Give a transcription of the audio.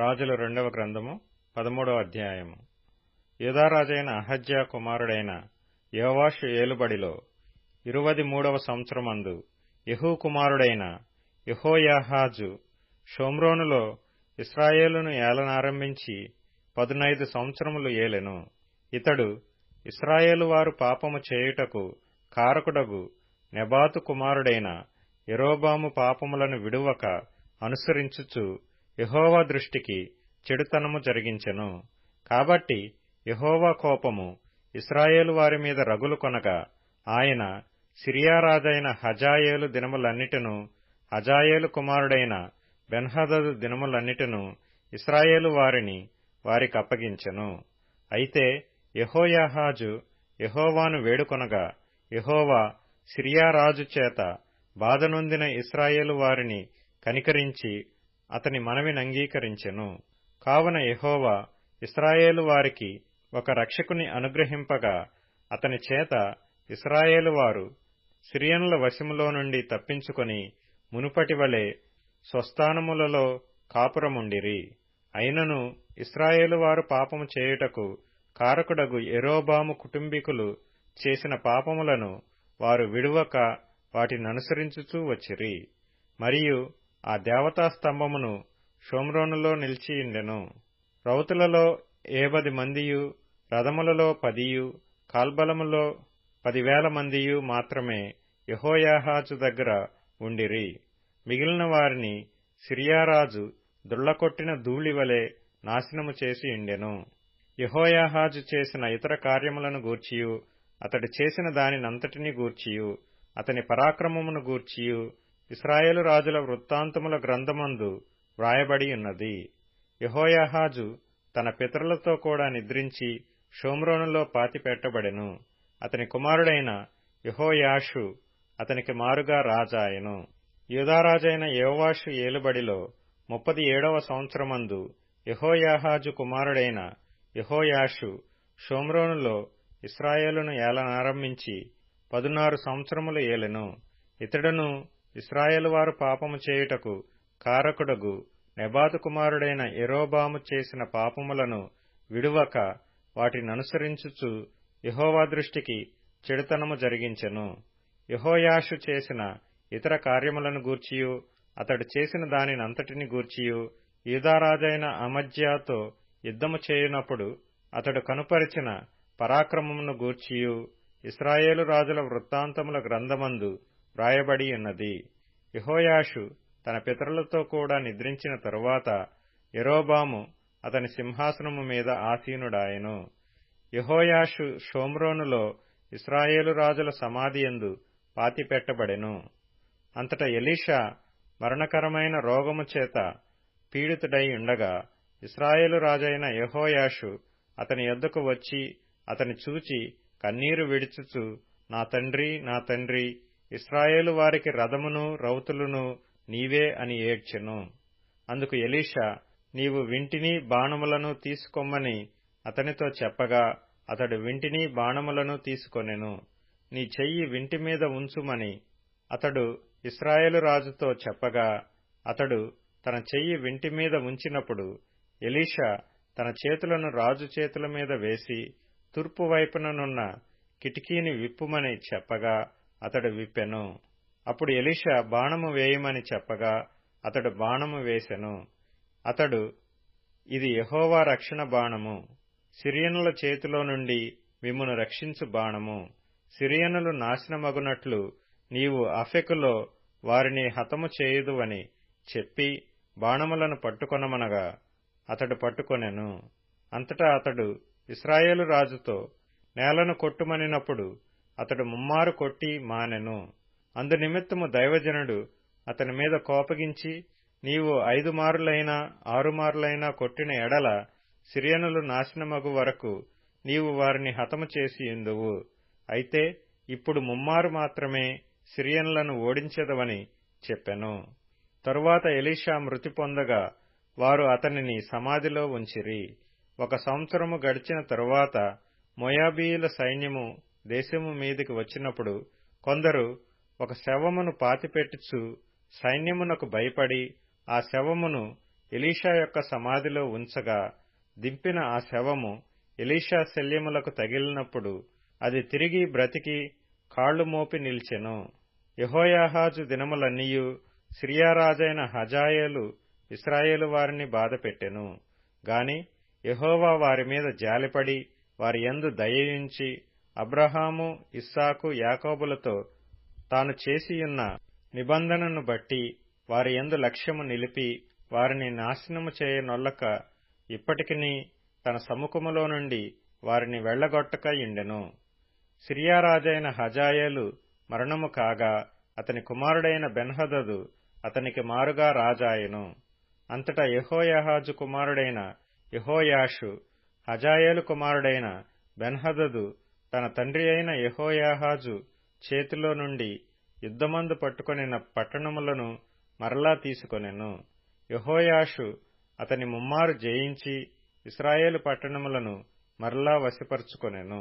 రాజుల రెండవ గ్రంథము పదమూడవ అధ్యాయము. యూదారాజైన అహజ్యా కుమారుడైన యోవాషు ఏలుబడిలో ఇరువది మూడవ సంవత్సరమందు యహూ కుమారుడైన యహోయాహాజు షోమ్రోనులో ఇస్రాయేలును ఏలనారంభించి పదునైదు సంవత్సరములు ఏలెను. ఇతడు ఇస్రాయేలు వారు పాపము చేయుటకు కారకుడగు నెబాతు కుమారుడైన ఎరోబాము పాపములను విడువక అనుసరించుచు యహోవా దృష్టికి చెడుతనము జరిగించెను. కాబట్టి యహోవా కోపము ఇస్రాయేలు వారి మీద రగులు కొనగా ఆయన సిరియారాజైన హజాయేలు దినములన్నిటిను హజాయేలు కుమారుడైన బెన్హదదు దినములన్నిటిను ఇస్రాయేలు వారిని వారికి అప్పగించెను. అయితే యహోయాహాజు యహోవాను వేడుకొనగా యహోవా సిరియారాజు చేత బాధనొందిన ఇస్రాయేలు వారిని కనికరించి అతని మనవిని అంగీకరించెను. కావున యహోవా ఇస్రాయేలు వారికి ఒక రక్షకుని అనుగ్రహింపగా అతని చేత ఇస్రాయేలు వారు సిరియన్ల వశములో నుండి తప్పించుకొని మునుపటి వలె స్వస్థానములలో కాపురముండిరి. అయినను ఇస్రాయేలు వారు పాపము చేయుటకు కారకుడగు ఎరోబాము కుటుంబీకులు చేసిన పాపములను వారు విడువక వాటిననుసరించుచూ వచ్చిరి. మరియు ఆ దేవతా స్తంభమును షోమ్రోనులో నిలిచియుండెను రౌతులలో ఏబది మందియు రథములలో పదియు కాల్బలములో పదివేల మందియు మాత్రమే యహోయాహాజు దగ్గర ఉండిరి. మిగిలిన వారిని సిరియారాజు దుళ్ళకొట్టిన ధూళివలే నాశనము చేసి ఉండెను. యహోయాహాజు చేసిన ఇతర కార్యములను గూర్చియు అతడు చేసిన దానినంతటిని గూర్చియు అతని పరాక్రమమును గూర్చియు ఇస్రాయేలు రాజుల వృత్తాంతముల గ్రంథమందు వ్రాయబడి ఉన్నది. యహోయాహాజు తన పితరులతో కూడా నిద్రించి షోమ్రోనులో పాతిపెట్టబడెను. అతని కుమారుడైన యహోయాషు అతనికి మారుగా రాజాయను. యూదారాజైన యోవాషు ఏలుబడిలో ముప్పది ఏడవ సంవత్సరమందు యహోయాహాజు కుమారుడైన యహోయాషు షోమ్రోనులో ఇస్రాయేలును ఏలనారంభించి పదునారు సంవత్సరములు ఏలెను. ఇతడును ఇస్రాయేలు వారు పాపము చేయుటకు కారకుడగు నెబాతు కుమారుడైన ఎరోబాము చేసిన పాపములను విడువక వాటిననుసరించుచు యహోవా దృష్టికి చెడుతనము జరిగించెను. యహోయాషు చేసిన ఇతర కార్యములను గూర్చియు అతడు చేసిన దానినంతటిని గూర్చియు యూదారాజైన అమజ్యాతో యుద్ధము చేయునప్పుడు అతడు కనుపరిచిన పరాక్రమమును గూర్చియు. ఇస్రాయేలు రాజుల వృత్తాంతముల గ్రంథమందు వ్రాయబడి ఉన్నది. యహోయాషు తన పితరులతో కూడా నిద్రించిన తరువాత ఎరోబాము అతని సింహాసనము మీద ఆసీనుడాయను. యహోయాషు షోమ్రోనులో ఇస్రాయేలు రాజుల సమాధి ఎందు పాతిపెట్టబడెను అంతట ఎలీషా మరణకరమైన రోగము చేత పీడితుడై ఉండగా ఇస్రాయేలు రాజైన యహోయాషు అతని యొద్దకు వచ్చి అతని చూచి కన్నీరు విడిచుచు నా తండ్రి నా తండ్రి ఇస్రాయేలు వారికి రథమును రౌతులను నీవే అని ఏడ్చెను. అందుకు ఎలీషా నీవు వింటిని బాణములను తీసుకొమ్మని అతనితో చెప్పగా అతడు వింటిని బాణములను తీసుకొనెను. నీ చెయ్యి వింటి మీద ఉంచుమని అతడు ఇస్రాయేలు రాజుతో చెప్పగా అతడు తన చెయ్యి వింటి మీద ఉంచినప్పుడు ఎలీషా తన చేతులను రాజు చేతుల మీద వేసి తూర్పు వైపుననున్న కిటికీని విప్పుమని చెప్పగా అతడు విప్పెను. అప్పుడు ఎలీషా బాణము వేయమని చెప్పగా అతడు బాణము వేసెను. అతడు ఇది యహోవా రక్షణ బాణము. సిరియనుల చేతిలో నుండి మిమ్మును రక్షించు బాణము. సిరియనులు నాశనమగునట్లు నీవు అఫెకులో వారిని హతము చేయుదువని చెప్పి బాణములను పట్టుకొనమనగా అతడు పట్టుకొనెను. అంతటా అతడు ఇస్రాయేలు రాజుతో నేలను కొట్టుమనినప్పుడు అతడు ముమ్మారు కొట్టి మానెను. అందునిమిత్తము దైవజనుడు అతని మీద కోపగించి నీవు ఐదు మారులైనా ఆరుమారులైనా కొట్టిన ఎడల సిరియనులు నాశనమగు వరకు నీవు వారిని హతము చేసి ఎందువు? అయితే ఇప్పుడు ముమ్మారు మాత్రమే సిరియన్లను ఓడించదవని చెప్పెను. తరువాత ఎలీషా మృతి పొందగా వారు అతనిని సమాధిలో ఉంచిరి. ఒక సంవత్సరము గడిచిన తరువాత మొయాబీయుల సైన్యము దేశము మీదికి వచ్చినప్పుడు కొందరు ఒక శవమును పాతిపెట్టుచు సైన్యమునకు భయపడి ఆ శవమును ఎలీషా యొక్క సమాధిలో ఉంచగా దింపిన ఆ శవము ఎలీషా శల్యములకు తగిలినప్పుడు అది తిరిగి బ్రతికి కాళ్ళు మోపి నిలిచెను. యహోయాహాజు దినములన్నీయు సిరియారాజైన హజాయేలు ఇస్రాయేలు వారిని బాధపెట్టెను గాని యహోవా వారి మీద జాలిపడి వారి యందు దయయుంచి అబ్రహాము ఇస్సాకు యాకోబులతో తాను చేసియున్న నిబంధనను బట్టి వారి ఎందు లక్ష్యము నిలిపి వారిని నాశనము చేయనొల్లక ఇప్పటికిని తన సముఖములో నుండి వారిని వెళ్ళగొట్టక ఇండెను సిరియారాజైన హజాయేలు మరణము కాగా అతని కుమారుడైన బెన్హదదు అతనికి మారుగా రాజాయెను. అంతటా యహోయాహాజు కుమారుడైన యహోయాషు హజాయేలు కుమారుడైన బెన్హదదు తన తండ్రి అయిన యహోయాహాజు చేతిలో నుండి యుద్ధమందు పట్టుకొనిన పట్టణములను మరలా తీసుకొనెను. యహోయాషు అతని ముమ్మారు జయించి ఇస్రాయేలు పట్టణములను మరలా వశపరుచుకొనెను.